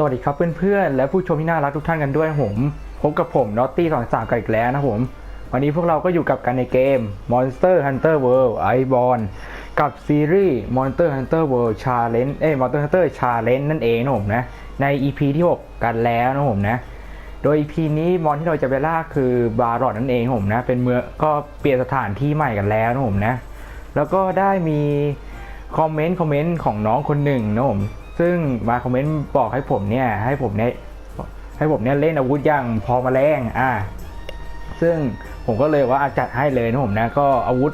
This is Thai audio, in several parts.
สวัสดีครับเพื่อนๆ และผู้ชมที่น่ารักทุกท่านกันด้วยผมพบกับผมนอตตี้สองสามกันอีกแล้วนะผม วันนี้พวกเราก็อยู่กับกันในเกม Monster Hunter World Iceborne กับซีรีส์ Monster Hunter World Challenge เอ้ย Monster Hunter Challenge นั่นเองนะผมนะ ใน EP ที่ 6 กันแล้วนะผมนะ โดย EP นี้มอนที่เราจะไปล่าคือบารอดนั่นเองนะผมนะ เป็นเมืองก็เปลี่ยนสถานที่ใหม่กันแล้วนะผมนะ แล้วก็ได้มีคอมเมนต์คอมเมนต์ของน้องคนหนึ่งนะผม ซึ่งมาคอมเมนต์บอกให้ผมเนี่ยให้ผมเนี่ยให้ผมเนี่ยเล่นอาวุธอย่างพอมาแรงอ่าซึ่งผมก็เลยว่าจัดให้เลยนะผมนะก็อาวุธ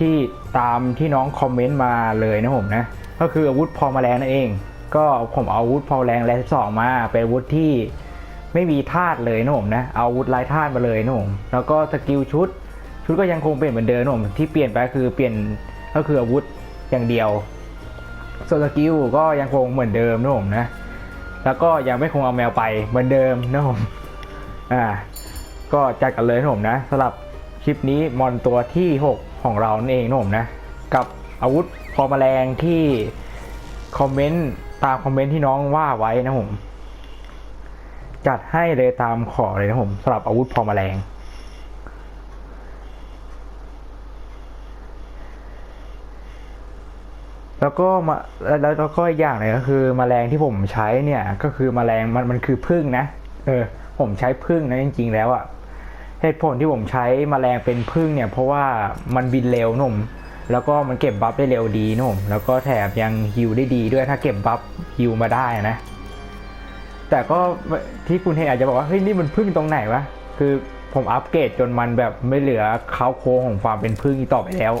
ที่ตามที่น้องคอมเมนต์มาเลยนะผมนะก็คืออาวุธพอมาแรงนั่นเอง ก็ผมเอาอาวุธพอแรงแรงสองมาเป็นอาวุธที่ไม่มีธาตุเลยนะผมนะเอาอาวุธลายธาตุมาเลยนะผมแล้วก็สกิลชุดชุดก็ยังคงเป็นเหมือนเดิมนะผมที่เปลี่ยนไปคือเปลี่ยนก็คืออาวุธอย่างเดียว ส่วนสกิลก็ยังคงเหมือนเดิมนะผมนะ แล้วก็ยังไม่คงเอาแมวไปเหมือนเดิมนะผม อ่า ก็จัดกันเลยนะผมนะสำหรับคลิปนี้มอนตัวที่ 6 ของเรานั่นเองนะผมนะ กับอาวุธพอมแมลงที่คอมเมนต์ตามคอมเมนต์ที่น้องว่าไว้นะผม จัดให้เลยตามขอเลยนะผมสำหรับอาวุธพอมแมลง แล้วก็มาแล้วแล้วก็อีกอย่างหนึงก็คือมแมลงที่ผมใช้เนี่ย ก็คือมแมลงมันมันคือพึ่งนะเออ ผมใช้พึ่งนะจริง ๆ แล้วอะเหตุผลที่ผมใช้มแมลงเป็นพึ่งเนี่ย เพราะว่ามันบินเร็วหนุ่มแล้วก็มันเก็บบัฟได้เร็วดีหนุ่มแล้วก็แถมยังฮิวได้ดีด้วยถ้าเก็บบัฟฮิวมาได้นะ แต่ก็ที่คุณเห็นอาจจะบอกว่าเฮ้ยนี่มันพึ่งตรงไหนวะคือผมอัปเกรดจนมันแบบไม่เหลือเขาโค้งของความเป็นพึ่งต่อไปแล้ว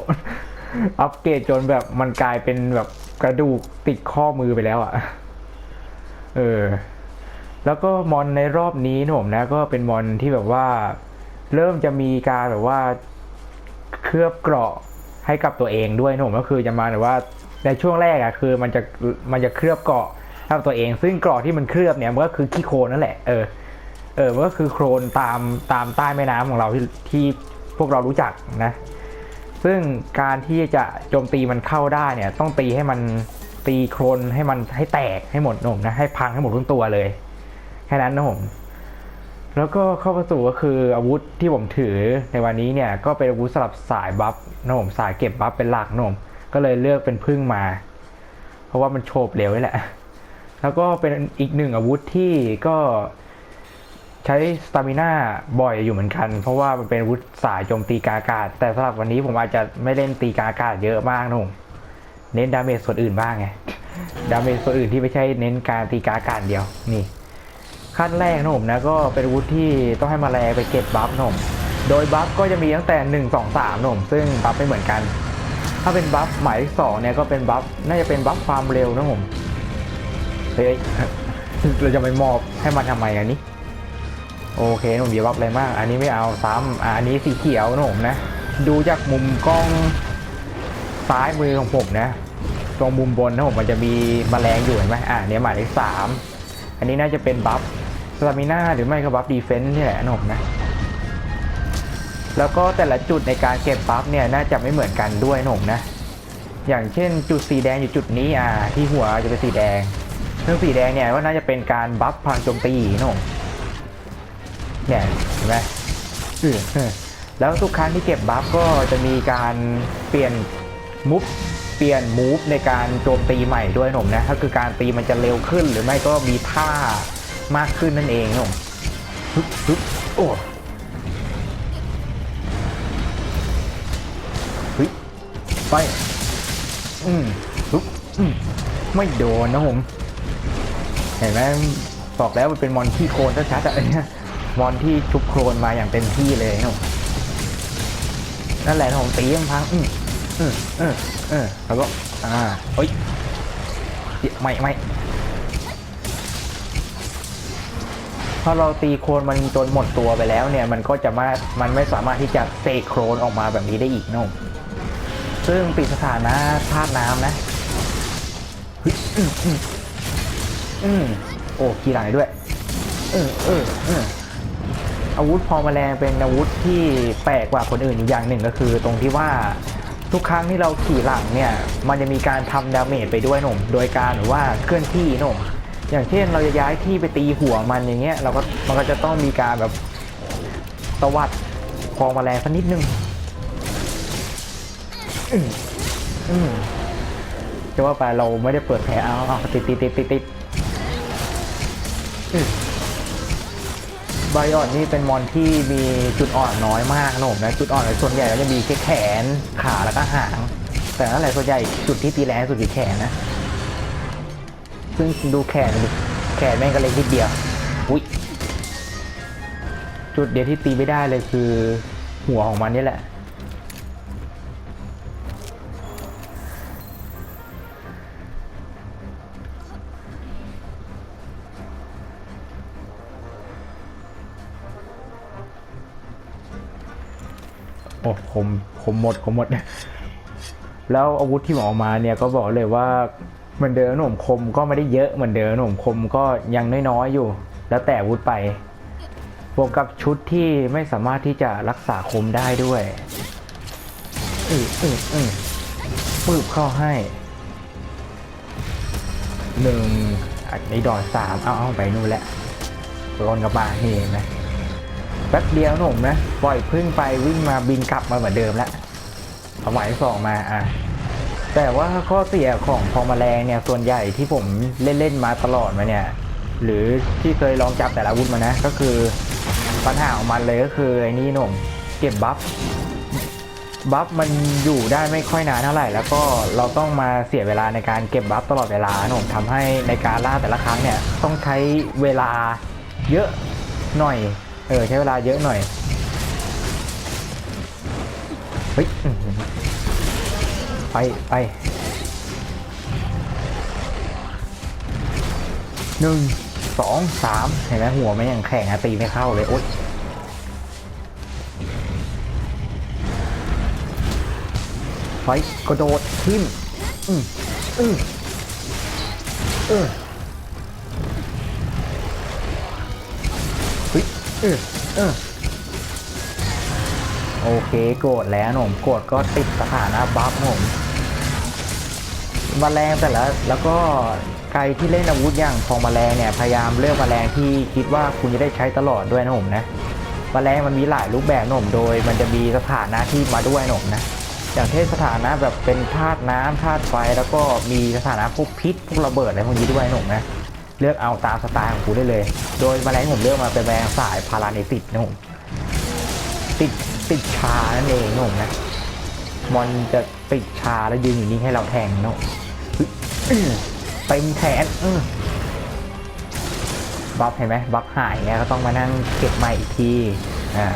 อัปเกรดจนแบบมันกลายเป็นแบบกระดูกติดข้อมือไปแล้วอะ่ะ เออ แล้วก็มอนในรอบนี้นะผมนะ ก็เป็นมอนที่แบบว่า เริ่มจะมีการแบบว่าเคลือบเกราะให้กับตัวเองด้วยนะผมก็คือจะมาแบบว่าในช่วงแรกอะคือ มันจะมันจะเคลือบเกราะให้กับตัวเอง ซึ่งเกราะที่มันเคลือบเนี่ยมันก็คือขี้โคลนนั่นแหละเออเออมันก็คือโคลนตามตามใต้แม่น้ำของเราที่ที่พวกเรารู้จักนะ ซึ่งการที่จะโจมตีมันเข้าได้เนี่ยต้องตีให้มันตีโครนให้มันให้แตกให้หมดนมนะให้พังให้หมดทั้งตัวเลยแค่นั้นนะผมแล้วก็เข้ามาสู่ก็คืออาวุธที่ผมถือในวันนี้เนี่ยก็เป็นอาวุธสำหรับสายบัฟนะผมสายเก็บบัฟเป็นหลักนมก็เลยเลือกเป็นพึ่งมา เพราะว่ามันโฉบเร็วนี่แหละ แล้วก็เป็นอีกหนึ่งอาวุธที่ก็ ใช้สตามิน่าบ่อยอยู่เหมือนกัน เพราะว่ามันเป็นวุธสายโจมตีกาอากาศ แต่สำหรับวันนี้ผมอาจจะไม่เล่นตีกาอากาศเยอะมากนะผมเน้นดาเมจส่วนอื่นบ้างไงดาเมจส่วนอื่นที่ไม่ใช่เน้นการตีกาอากาศเดียวนี่ขั้นแรกนะผมนะก็เป็นวุธที่ต้องให้มาแลไปเก็บบัฟนะผมโดยบัฟก็จะมีตั้งแต่1 2 3นะผมซึ่งบัฟไม่เหมือนกัน ถ้าเป็นบัฟหมายเลขสองเนี่ยก็เป็นบัฟน่าจะเป็นบัฟความเร็วนะผมเฮ้ยเราจะไปมอบให้มันทำไมอันนี้ โอเคนะผมอย่าบัฟอะไรมาก อันนี้ไม่เอาซ้ำอันนี้สีเขียวนะผมนะ ดูจากมุมกล้องซ้ายมือของผมนะตรงมุมบนนะผมมันจะมีแมลงอยู่เห็นไหมอะเนี่ยหมายเลขสามอันนี้น่าจะเป็นบัฟสตามิน่าหรือไม่ก็บัฟดีเฟนส์นี่แหละนะผมนะ แล้วก็แต่ละจุดในการเก็บบัฟเนี่ยน่าจะไม่เหมือนกันด้วยนะผมนะ อย่างเช่นจุดสีแดงอยู่จุดนี้อ่าที่หัวจะเป็นสีแดงซึ่งสีแดงเนี่ยก็น่าจะเป็นการบัฟพลังโจมตีนะผม เนี่ยเห็นไหมแล้วทุกครั้งที่เก็บบัฟก็จะมีการเปลี่ยนมุฟเปลี่ยนมูฟในการโจมตีใหม่ด้วยนะผมนะก็คือการตีมันจะเร็วขึ้นหรือไม่ก็มีท่ามากขึ้นนั่นเองนะผมฮึบฮึบโอ้ฮ้ยไปอืมฮึบอืมไม่โดนนะผมเห็นไหมบอกแล้วมันเป็นมอนที่โคลนชัดๆอะเนี่ย มอนที่ชุบโคลนมาอย่างเต็มที่เลยนั่นแหละนะผมตีมันพังอืมอืมเออเออแล้วก็อ่าเฮ้ยไม่ไม่พอเราตีโคลนมันจนหมดตัวไปแล้วเนี่ย มันก็จะมามันไม่สามารถที่จะเสกโคลนออกมาแบบนี้ได้อีกนะผมซึ่งติดสถานะธาตุน้ำนะอืมอืมอืมโอ้ขี่หลังได้ด้วย เออเออเออ อาวุธพอมแมลงเป็นอาวุธที่แปลกกว่าคนอื่นอีกอย่างหนึ่งก็คือ ตรงที่ว่าทุกครั้งที่เราขี่หลังเนี่ยมันจะมีการทำดาเมจไปด้วยหนุ่มโดยการหรือว่าเคลื่อนที่หนุ่มอย่างเช่นเราจะย้ายที่ไปตีหัวมันอย่างเงี้ยเราก็มันก็จะต้องมีการแบบตวัดคลองแมลงสักนิดนึงอืมอืมจะว่าไปเราไม่ได้เปิดแผลเอาเอาติดติดติดติดติดอืม ไบออนนี่เป็นมอนที่มีจุดอ่อนน้อยมากนะผมนะ จุดอ่อนส่วนใหญ่ก็จะมีแค่แขนขาแล้วก็หาง แต่นั่นแหละส่วนใหญ่จุดที่ตีแรงสุดคือแขนนะ ซึ่งดูแขนดิแขนแม่งก็เล็กนิดเดียวอุ้ยจุดเดียวที่ตีไม่ได้เลยคือ หัวของมันนี่แหละ โอ้ผมผมหมดผมหมดแล้วอาวุธที่หมออกมาเนี่ยก็บอกเลยว่าเหมือนเดิมหนุ่มคมก็ไม่ได้เยอะเหมือนเดิมหนุ่มคมก็ยังน้อยๆอยู่ แล้วแต่อาวุธไปบวกกับชุดที่ไม่สามารถที่จะรักษาคมได้ด้วยอืออืออือปืบเข้าให้หนึ่งอันนี้ดอนสามเอาเอาไปนู่นแหละรอนกลับมาเห็นไหม ป๊บเดียวหนุ่มนะ ปล่อยพึ่งไปวิ่งมาบินกลับมาเหมือนเดิมแล้วเอาหมายสองมาอะแต่ว่าข้อเสียของพองแมลงเนี่ยส่วนใหญ่ที่ผมเล่นๆมาตลอดมาเนี่ย หรือที่เคยลองจับแต่ละอาวุธมานะ ก็คือปัญหาของมันเลยก็คือไอ้นี่หนุ่มเก็บบัฟบัฟมันอยู่ได้ไม่ค่อยนานเท่าไหร่แล้วก็เราต้องมาเสียเวลาในการเก็บบัฟตลอดเวลาหนุ่มทำให้ในการล่าแต่ละครั้งเนี่ยต้องใช้เวลาเยอะหน่อย เออใช้เวลาเยอะหน่อยเฮ้ยไปไปหนึ่งสองสามเห็นไหมหัวมันยังแข็งอะตีไม่เข้าเลยโอ๊ยไปกระโดดทิ่มอืมอืมเออ เออเออโอเคโกรธแล้วหนุ่มโกรธก็ติดสถานะบัฟหนุ่มมแมลงแต่ละแล้วก็ใครที่เล่นอาวุธอย่างของมาแมลงเนี่ยพยายามเลือกมาแมลงที่คิดว่าคุณจะได้ใช้ตลอดด้วยนะหนุ่มนะมาแมลงมันมีหลายรูปแบบหนุ่มโดย มันจะมีสถานะที่มาด้วยหนุ่มนะอย่างเช่นสถานะแบบเป็นธาตุน้ำธาตุไฟ แล้วก็มีสถานะพวกพิษพวกระเบิดอะไรพวกนี้ด้วยหนุ่มนะ เลือกเอาตามสไตล์ของคุณได้เลย โดยแมลงผมเลือกมาเป็นแมลงสายพาราเนติดนะหนุ่มติดติดชานั่นเองนะผมนะมอนจะติดชาแล้วยืนอยู่นิ่ให้เราแทงเนาะเต็มแขนบัฟเห็นไหมบัฟหายเนี่ยก็ต้องมานั่งเก็บใหม่อีกทีอ่า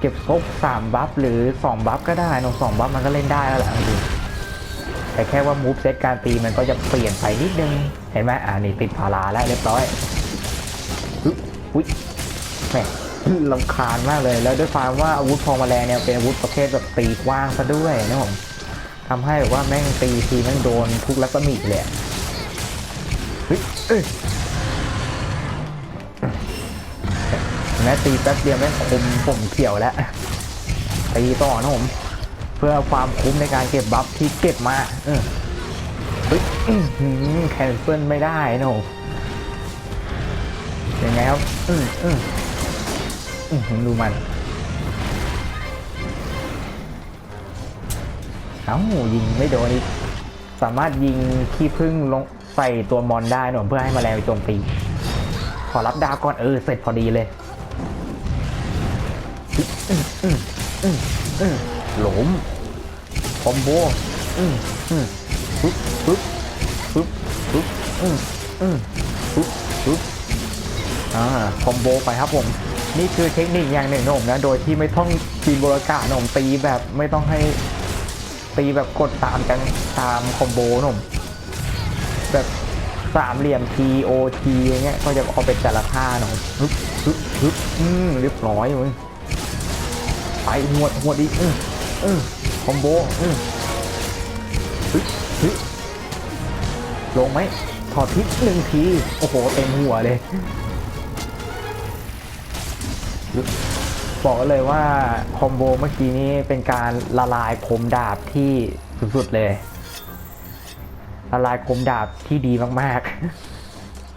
เก็บครบสามบัฟหรือสองบัฟก็ได้นอะสองบัฟมันก็เล่นได้แล้วแหละจริง แต่แค่ว่ามูฟเซตการตีมันก็จะเปลี่ยนไปนิดนึง เห็นไหมอ่านี่ติดพาราแล้วเรียบร้อยอุ๊ยแหมลำคาญมากเลย แล้วด้วยความว่าอาวุธพองแมลงเนี่ยเป็นอาวุธประเภทแบบตีกว้างซะด้วยนะผมทำให้แบบว่าแม่งตีทีแม่งโดนทุกลักษณะเลยเฮ้ยเอ้ยแม้ตีแป๊บเดียวแม่งคมผมเขียวแล้วตีต่อนะผม เพื่อความคุ้มในการเก็บบัฟที่เก็บมาเฮ้ยแคนเซิลไม่ได้นะผมยังไงครับอืมอืมอื้อหือดูมันเอ้ายิงไม่โดนอีกสามารถยิงขี้พึ่งลงใส่ตัวมอนได้หน่อยเพื่อให้แมลงไปโจมตี ขอรับดาวก่อนเออเสร็จพอดีเลยอื้ออื้ออื้ออื้อ หลมคอมโบอื้ออื้อปึ๊บปึ๊บปึ๊บปึ๊บอื้ออื้อปึ๊บปึ๊บอ่าคอมโบไปครับผมนี่คือเทคนิคอย่างหนึ่งนะผมนะ โดยที่ไม่ต้องปีนบรากาศนมตีแบบไม่ต้องให้ตีแบบกดตามกันตามคอมโบนมแบบสามเหลี่ยม T O T อย่างเงี้ยก็จะเอาเป็นแต่ละท่าหน่อยฮึบฮึบฮึบอืมเรียบร้อยมึงไปหวดหวดอี กอืมอืมคอมโบอืมฮึบฮึลงไหมถอดพิษหนึ่งที โอ้โห เต็มหัวเลย บอกเลยว่าคอมโบเมื่อกี้นี้เป็นการละลายคมดาบที่สุดๆเลย ละลายคมดาบที่ดีมาก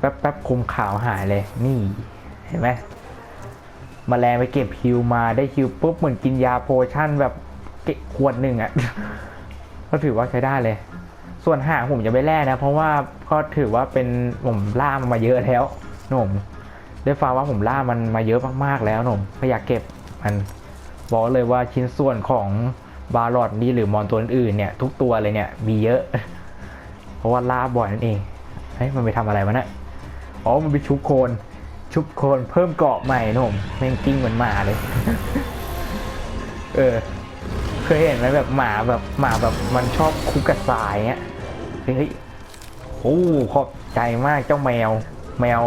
ป๊บแป๊บคมขาวหายเลย นี่ เห็นไหมมแมลงไปเก็บฮิวมาได้ฮิวปุ๊บเหมือนกินยาโพชั่นแบบ ขวดหนึ่งอะ่ะ ก็ถือว่าใช้ได้เลย ส่วนหางผมจะไม่แล่นะ เพราะว่าก็ถือว่าเป็นผมล่ามันมาเยอะแล้วหนุ่มได้ฟังว่าผมล่ามันมาเยอะมากๆแล้วหนุ่มไม่อยากเก็บมันบอกเลยว่าชิ้นส่วนของบาร์ลอดนี่หรือมอนตัวอื่นเนี่ย ทุกตัวเลยเนี่ยมีเยอะ เพราะว่าล่าบ่อยนั่นเองเฮ้ยมันไปทำอะไรวะเนี่ยอ๋อมันไปชุบโคลนชุบโคลนเพิ่มเกาะใหม่หนุ่มแม่งกิ้งเหมือนหมาเลย เออ เคยเห็นไหมแบบหมาแบบหมาแบบมันชอบคุกกระสายเงี้ยเฮ้ยโอ้ขอบใจมากเจ้าแมว แมว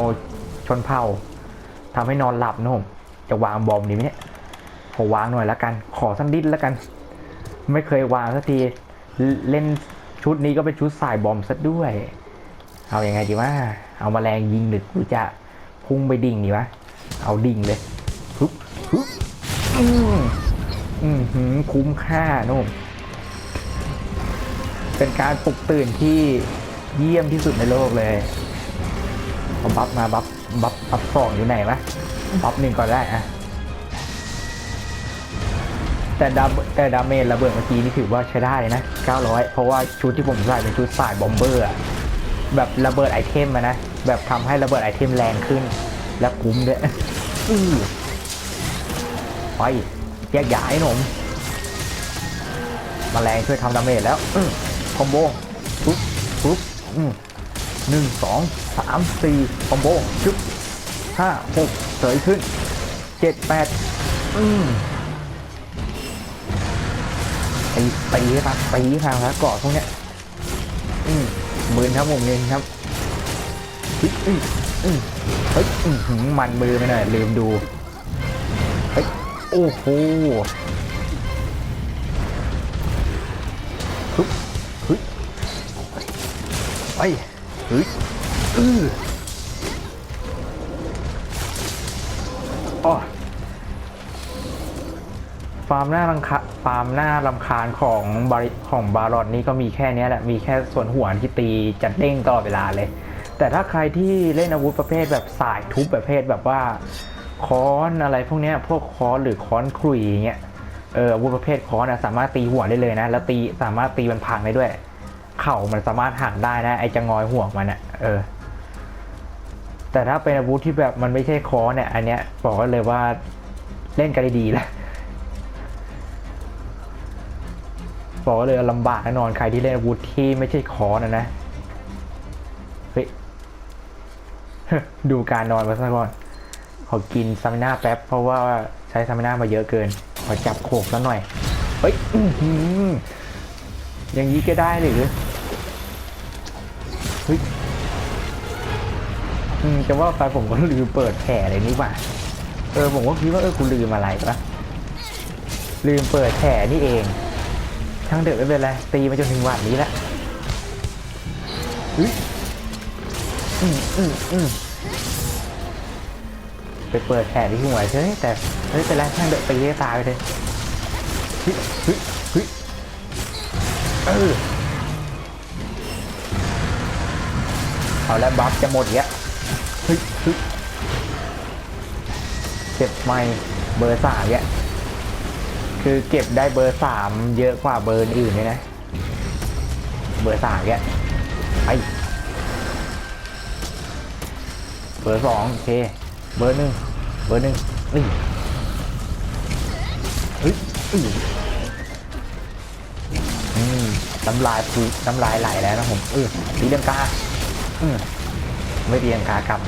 ชนเผ่าทำให้นอนหลับนะผมจะวางบอมดีไหมเนี่ยขอวางหน่อยแล้วกัน ขอสักนิดแล้วกัน ไม่เคยวางสักทีเล่นชุดนี้ก็เป็นชุดสายบอมซะด้วย เอาอยัางไงดีว่า เอามาแรงยิงหรือกูจะพุ่งไปดิ่งดีวะ เอาดิ่งเลยฮึบฮึบอืมอือหือ คุ้มค่านุ่มเป็นการปลุกตื่นที่เยี่ยมที่สุดในโลกเลยเอบัฟมาบัฟบัฟบัฟสองอยู่ไหนวะบัฟหนึ่งก่อนได้อะแต่ดาแต่ดาเมจระเบิดเมื่อกี้นี่ถือว่าใช้ได้เลยนะ 900 เพราะว่าชุดที่ผมใส่เป็นชุดสายบอมเบอร์แบบระเบิดไอเทมนะ แบบทำให้ระเบิดไอเทมแรงขึ้น และคุ้มด้วยอื้อไปแยกย้ายหนม มแมลงช่วยทำดาเมจแล้วคอมโบปุ๊บปุ๊บอืมหนึ่งสองสามสี่คอมโบจุ๊บห้าหกเสยขึ้นเจ็ดแปดอืมตีตีให้ปะตีให้ทางแล้วเกาะพวกเนี้ยอืมมือครับผมเองครับเฮ้ยอืมอืมเฮ้ยอือมันมือไปหน่อยลืมดูเฮ้ยโอ้โห ฮึบฮึบไปฮึบอืออฟาร์มหน้ารังคาฟาร์มหน้าลำคาญของบาริของบารอนนี่ก็มีแค่นี้แหละ มีแค่ส่วนหัวที่ตีจัดเด้งตลอดเวลาเลย แต่ถ้าใครที่เล่นอาวุธประเภทแบบสายทุบประเภทแบบว่าค้อนอะไรพวกนี้พวกค้อนหรือค้อนขลุยอย่างเงี้ย เอออาวุธประเภทค้อนอะสามารถตีหัวได้เลยนะ แล้วตีสามารถตีมันพังได้ด้วย เข่ามันสามารถหักได้นะ ไอจะงอยหัวมันอะเออ แต่ถ้าเป็นอาวุธที่แบบมันไม่ใช่ค้อนเนี่ย อันเนี้ยบอกเลยว่าเล่นกันด้ดีแล้วบอกเลยลำบากแน่นอนใครที่เล่นอาวุธที่ไม่ใช่ค้อนนะนะเฮ้ยดูการนอนมาซะก่อนขอกินซามิน่าแป๊บเพราะว่าใช้ซามิน่ามาเยอะเกิน ขอจับโขกซะหน่อย เฮ้ยอย่างนี้ก็ได้หรือเฮ้ยอืมจะว่าไปผมก็ลืมเปิดแผลเลยนี่หว่า เออผมก็คิดว่าเออกูลืมอะไรปะลืมเปิดแผลนี่เอง ช่างเดือดไม่เป็นไร ตีมาจนถึงวันนี้แล้วเฮ้ยอืมอืมอืมไปเปิดแผลที่หัวเฉยแต่ เฮ้ยเป็นไรช่งเดอะตีให้ตายไปเลยเฮ้ยเฮ้ยเฮ้ยเออเอาแล้วบัฟจะหมดเงี้ยเฮ้ยเฮ้ยเก็บไม่เบอร์สามเงี้ยคือเก็บได้เบอร์สามเยอะกว่าเบอร์อื่นเลยนะ เบอร์สามเงี้ยไปเบอร์สองโอเค เบอร์หนึ่งเบอร์หนึ่งนี่ อืมน้ำลายพูน้ำลายไหลแล้วนะผมเออตีลังกาอืมไม่ตีลังกากลับ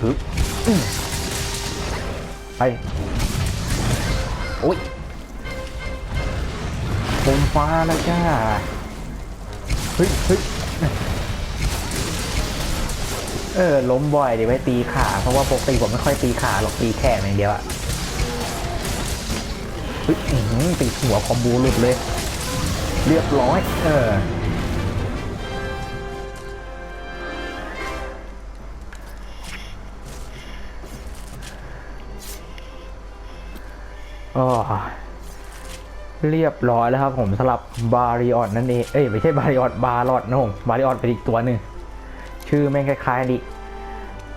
ฮึบไปโอ้ยผมฟ้าแล้วจ้าเฮ้ยเฮ้ยเออล้มบ่อยดีไว้ตีขา เพราะว่าปกติผมไม่ค่อยตีขาหรอกตีแขนอย่างเดียวอะ ฮ้ยอื้อหือตีหัวคอมบูหลุดเลย เรียบร้อย เอออ๋อเรียบร้อยแล้วครับผมสลับบาริออดนั่นเอง เอ้ยไม่ใช่บาริออดบาร์ลอดนะผมบาริออดเป็นอีกตัวหนึ่งชื่อแม่งคล้ายๆดิ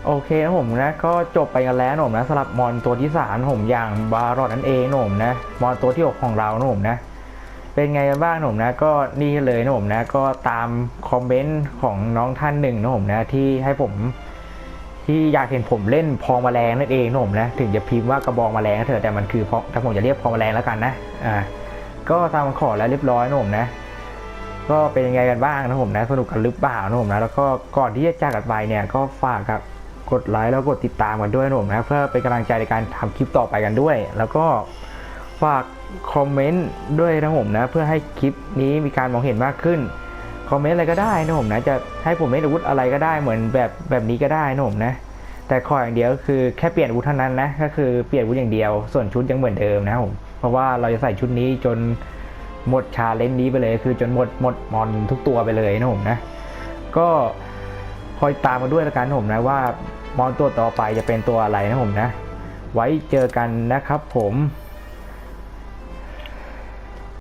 โอเคนะผมนะก็จบไปกันแล้วนะผมนะสำหรับมอนตัวที่สามนะผมอย่างบารอดนั่นเองนะผมนะมอนตัวที่หกของเรานะผมนะเป็นไงกันบ้างนะผมนะก็นี่เลยนะผมนะก็ตามคอมเมนต์ของน้องท่านหนึ่งนะผมนะที่ให้ผมที่อยากเห็นผมเล่นพองแมลงนั่นเองนะผมนะถึงจะพิมพ์ว่ากระบองแมลงเถอะแต่มันคือพองแต่ผมจะเรียกพองแมลงแล้วกันนะอ่าก็ตามขอแล้วเรียบร้อยนะผมนะก็เป็นยังไงกันบ้างนะผมนะสนุกกันหรือเปล่านะผมนะแล้วก็ก่อนที่จะจากกันไปเนี่ยก็ฝากกับ กดไลค์แล้วกดติดตามกันด้วยนะผมนะเพื่อเป็นกำลังใจในการทำคลิปต่อไปกันด้วย แล้วก็ฝากคอมเมนต์ด้วยนะผมนะเพื่อให้คลิปนี้มีการมองเห็นมากขึ้นคอมเมนต์อะไรก็ได้นะผมนะจะให้ผมเล่นอาวุธอะไรก็ได้เหมือนแบบแบบนี้ก็ได้นะผมนะแต่ขออย่างเดียวคือแค่เปลี่ยนอาวุธเท่านั้นนะก็คือเปลี่ยนอาวุธอย่างเดียว ส่วนชุดยังเหมือนเดิมนะผมเพราะว่าเราจะใส่ชุดนี้จนหมดชาเลนจ์นี้ไปเลย คือจนหมดหมดมอนทุกตัวไปเลยนะผมนะ ก็คอยตามมาด้วยแล้วกันนะผมนะว่า มอนตัวต่อไปจะเป็นตัวอะไรนะผมนะ ไว้เจอกันนะครับผม